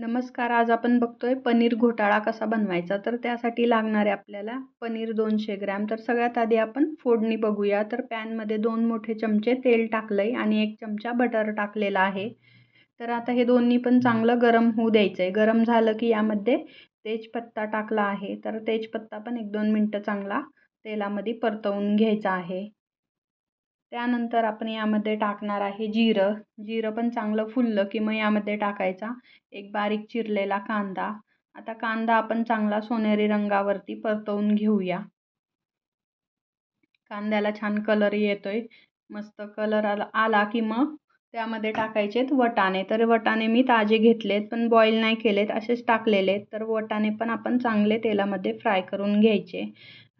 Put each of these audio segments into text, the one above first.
नमस्कार आज आपण बघतोय पनीर घोटाळा कसा बनवायचा? तर त्यासाठी लागणारे आपल्याला पनीर दोनशे ग्रॅम. तर सगळ्यात आधी आपण फोडणी बघूया. तर पॅनमध्ये दोन मोठे चमचे तेल टाकलं आहे आणि एक चमचा बटर टाकलेला आहे. तर आता हे दोन्ही पण चांगलं गरम होऊ द्यायचं आहे गरम झालं की यामध्ये तेजपत्ता टाकला आहे. तर तेजपत्ता पण एक दोन मिनटं चांगला तेलामध्ये परतवून घ्यायचा आहे. त्यानंतर आपण यामध्ये टाकणार आहे जिरं. जिरं पण चांगलं फुललं की मग यामध्ये टाकायचा. एक बारीक चिरलेला कांदा. आता कांदा आपण चांगला सोनेरी रंगावरती परतवून घेऊया. कांद्याला छान कलर येतोय. मस्त कलर आला आला की मग त्यामध्ये टाकायचेत वटाणे. तर वटाणे मी ताजे घेतलेत पण बॉईल नाही केलेत असेच टाकलेले तर वटाणे पण आपण चांगले तेलामध्ये फ्राय करून घ्यायचे.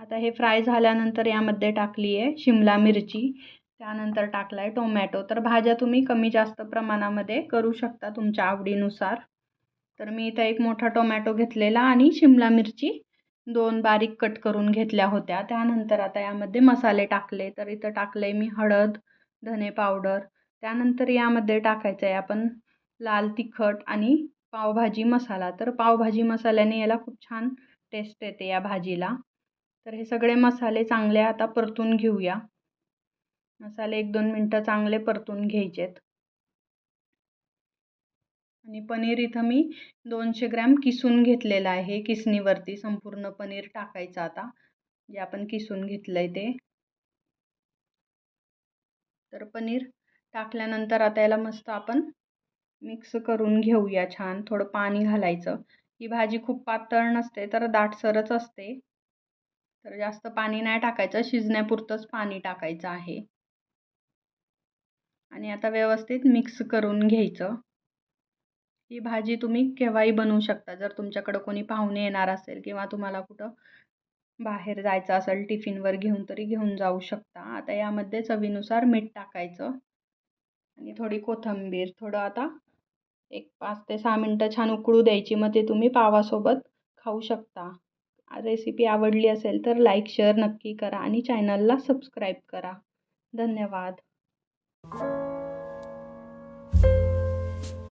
आता हे फ्राय झाल्यानंतर यामध्ये टाकली आहे शिमला मिरची. त्यानंतर टाकला आहे टोमॅटो. तर भाज्या तुम्ही कमी जास्त प्रमाणामध्ये करू शकता तुमच्या आवडीनुसार. तर मी इथं एक मोठा टोमॅटो घेतलेला आणि शिमला मिरची दोन बारीक कट करून घेतल्या होत्या. त्यानंतर आता यामध्ये मसाले टाकले. तर इथं टाकले मी हळद धने पावडर. त्यानंतर यामध्ये टाकायचं आहे आपण लाल तिखट आणि पावभाजी मसाला. तर पावभाजी मसाल्याने याला खूप छान टेस्ट येते या भाजीला. तर हे सगळे मसाले चांगले आता परतून घेऊया. मसाले एक दोन मिनटं चांगले परतून घ्यायचेत. आणि पनीर इथं मी दोनशे ग्रॅम किसून घेतलेलं आहे किसणीवरती संपूर्ण पनीर टाकायचं आता. जे आपण किसून घेतलं आहे ते. तर पनीर टाकल्यानंतर आता याला मस्त आपण मिक्स करून घेऊया छान थोडं पाणी घालायचं. ही भाजी खूप पातळ नसते तर दाटसरच असते. तर जास्त पाणी नाही टाकायचं शिजण्यापुरतंच पाणी टाकायचं आहे. आणि आता व्यवस्थित मिक्स करून घ्यायचं. ही भाजी तुम्ही केव्हाही बनवू शकता. जर तुमच्याकडं कोणी पाहुणे येणार असेल किंवा तुम्हाला कुठं बाहेर जायचं असेल टिफिनवर घेऊन तरी घेऊन जाऊ शकता. आता यामध्ये चवीनुसार मीठ टाकायचं आणि थोडी कोथिंबीर. थोडं आता एक पाच ते सहा मिनटं छान उकळू द्यायची. मग ते तुम्ही पावासोबत खाऊ शकता. रेसिपी आवडली असेल तर लाईक शेअर नक्की करा आणि चॅनलला सबस्क्राईब करा. धन्यवाद. thank you